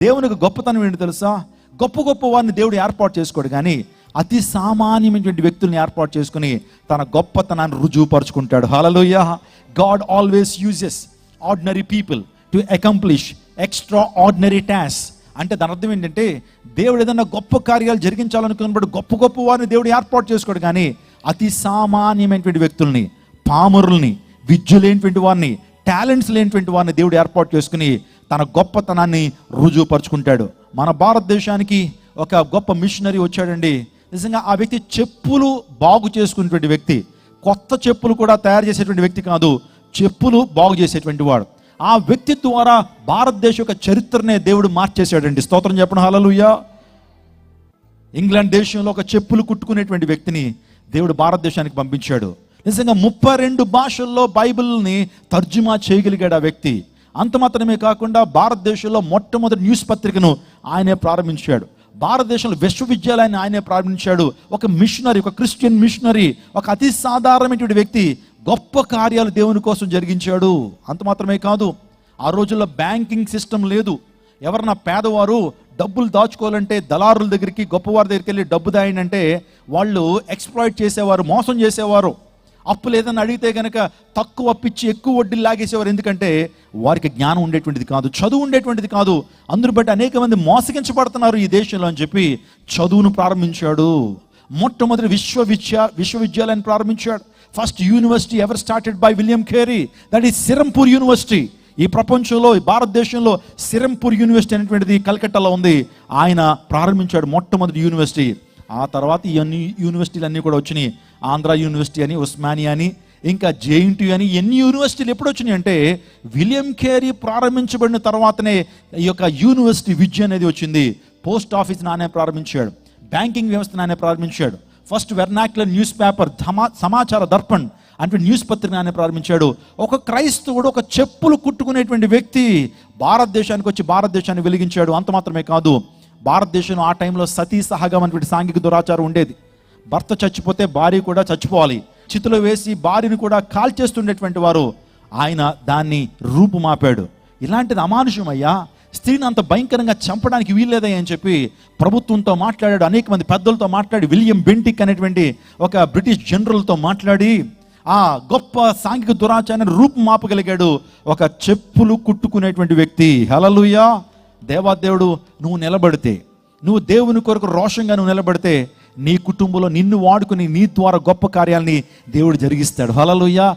దేవునికి గొప్పతనం ఏంటి తెలుసా? గొప్ప గొప్ప వారిని దేవుడు ఏర్పాటు చేసుకోడు కానీ అతి సామాన్యమైనటువంటి వ్యక్తుల్ని ఏర్పాటు చేసుకుని తన గొప్పతనాన్ని రుజువుపరుచుకుంటాడు. హలలోయ God always uses ordinary people to accomplish extraordinary task అంటే దాని అర్థం ఏంటంటే దేవుడు ఏదైనా గొప్ప కార్యాలు జరిగించాలనుకున్నప్పుడు గొప్ప గొప్ప వారిని దేవుడు ఏర్పాటు చేసుకోడు కానీ అతి సామాన్యమైనటువంటి వ్యక్తుల్ని పామరుల్ని విద్యులేనటువంటి వారిని టాలెంట్స్ లేనటువంటి వారిని దేవుడు ఏర్పాటు చేసుకుని తన గొప్పతనాన్ని రుజువుపరుచుకుంటాడు. మన భారతదేశానికి ఒక గొప్ప మిషనరీ వచ్చాడండి. నిజంగా ఆ వ్యక్తి చెప్పులు బాగు చేసుకునేటువంటి వ్యక్తి. కొత్త చెప్పులు కూడా తయారు చేసేటువంటి వ్యక్తి కాదు చెప్పులు బాగు చేసేటువంటి వాడు. ఆ వ్యక్తి ద్వారా భారతదేశ యొక్క చరిత్రనే దేవుడు మార్చేశాడండి. స్తోత్రం చెప్పడం హలలుయ్యా ఇంగ్లాండ్ దేశంలో ఒక చెప్పులు కుట్టుకునేటువంటి వ్యక్తిని దేవుడు భారతదేశానికి పంపించాడు. నిజంగా ముప్పై రెండు భాషల్లో బైబిల్ని తర్జుమా చేయగలిగాడు ఆ వ్యక్తి. అంత మాత్రమే కాకుండా భారతదేశంలో మొట్టమొదటి న్యూస్ పత్రికను ఆయనే ప్రారంభించాడు. భారతదేశంలో విశ్వవిద్యాలయాన్ని ఆయనే ప్రారంభించాడు. ఒక మిషనరీ ఒక క్రిస్టియన్ మిషనరీ ఒక అతి సాధారణమైనటువంటి వ్యక్తి గొప్ప కార్యాలు దేవుని కోసం జరిగించాడు. అంత మాత్రమే కాదు ఆ రోజుల్లో బ్యాంకింగ్ సిస్టమ్ లేదు. ఎవరన్నా పేదవారు డబ్బులు దాచుకోవాలంటే దళారుల దగ్గరికి గొప్పవారి దగ్గరికి వెళ్ళి డబ్బు దాయండి వాళ్ళు ఎక్స్ప్లాయిట్ చేసేవారు మోసం చేసేవారు. అప్పు లేదని అడిగితే కనుక తక్కువ అప్పిచ్చి ఎక్కువ వడ్డీలు లాగేసేవారు. ఎందుకంటే వారికి జ్ఞానం ఉండేటువంటిది కాదు చదువు ఉండేటువంటిది కాదు. అందును బట్టి అనేక మంది మోసగించబడుతున్నారు ఈ దేశంలో అని చెప్పి చదువును ప్రారంభించాడు. మొట్టమొదటి విశ్వవిద్యా విశ్వవిద్యాలయాన్ని ప్రారంభించాడు. First university ever started by William Carey that is Serampore university ఈ ప్రపంచంలో ఈ భారతదేశంలో సిరంపూర్ యూనివర్సిటీ అనేటువంటిది కలకట్టాలో ఉంది. ఆయన ప్రారంభించాడు మొట్టమొదటి యూనివర్సిటీ ఆ తర్వాత ఇవన్నీ యూనివర్సిటీలు అన్నీ కూడా వచ్చినాయి. ఆంధ్ర యూనివర్సిటీ అని ఉస్మానియా అని ఇంకా జేఎన్టీ అని ఎన్ని యూనివర్సిటీలు ఎప్పుడు వచ్చినాయంటే విలియం కేరీ ప్రారంభించబడిన తర్వాతనే ఈ యొక్క యూనివర్సిటీ విద్య అనేది వచ్చింది. పోస్ట్ ఆఫీస్ నానే ప్రారంభించాడు. బ్యాంకింగ్ వ్యవస్థ నానే ప్రారంభించాడు. ఫస్ట్ వెర్నాక్యులర్ న్యూస్ పేపర్ సమాచార దర్పణ్ అంటే న్యూస్ పత్రిక నానే ప్రారంభించాడు. ఒక క్రైస్తవుడు ఒక చెప్పులు కుట్టుకునేటువంటి వ్యక్తి భారతదేశానికి వచ్చి భారతదేశాన్ని వెలిగించాడు. అంత మాత్రమే కాదు భారతదేశంలో ఆ టైంలో సతీ సహగం అనేటువంటి సాంఘిక దురాచారం ఉండేది. భర్త చచ్చిపోతే భార్య కూడా చచ్చిపోవాలి. చితిలో వేసి భార్యను కూడా కాల్చేస్తుండేటువంటి వారు ఆయన దాన్ని రూపుమాపాడు. ఇలాంటిది అమానుషమయ్యా స్త్రీని అంత భయంకరంగా చంపడానికి వీల్లేదయ్యా అని చెప్పి ప్రభుత్వంతో మాట్లాడాడు అనేక మంది పెద్దలతో మాట్లాడి విలియం బెంటిక్ అనేటువంటి ఒక బ్రిటిష్ జనరల్తో మాట్లాడి ఆ గొప్ప సాంఘిక దురాచారాన్ని రూపుమాపగలిగాడు ఒక చెప్పులు కుట్టుకునేటువంటి వ్యక్తి. హలలుయా దేవాదేవుడు నువ్వు నిలబడితే నువ్వు దేవుని కొరకు రోషంగా నువ్వు నిలబడితే నీ కుటుంబంలో నిన్ను వాడుకుని నీ ద్వారా గొప్ప కార్యాలని దేవుడు జరిగిస్తాడు. హలలుయ్య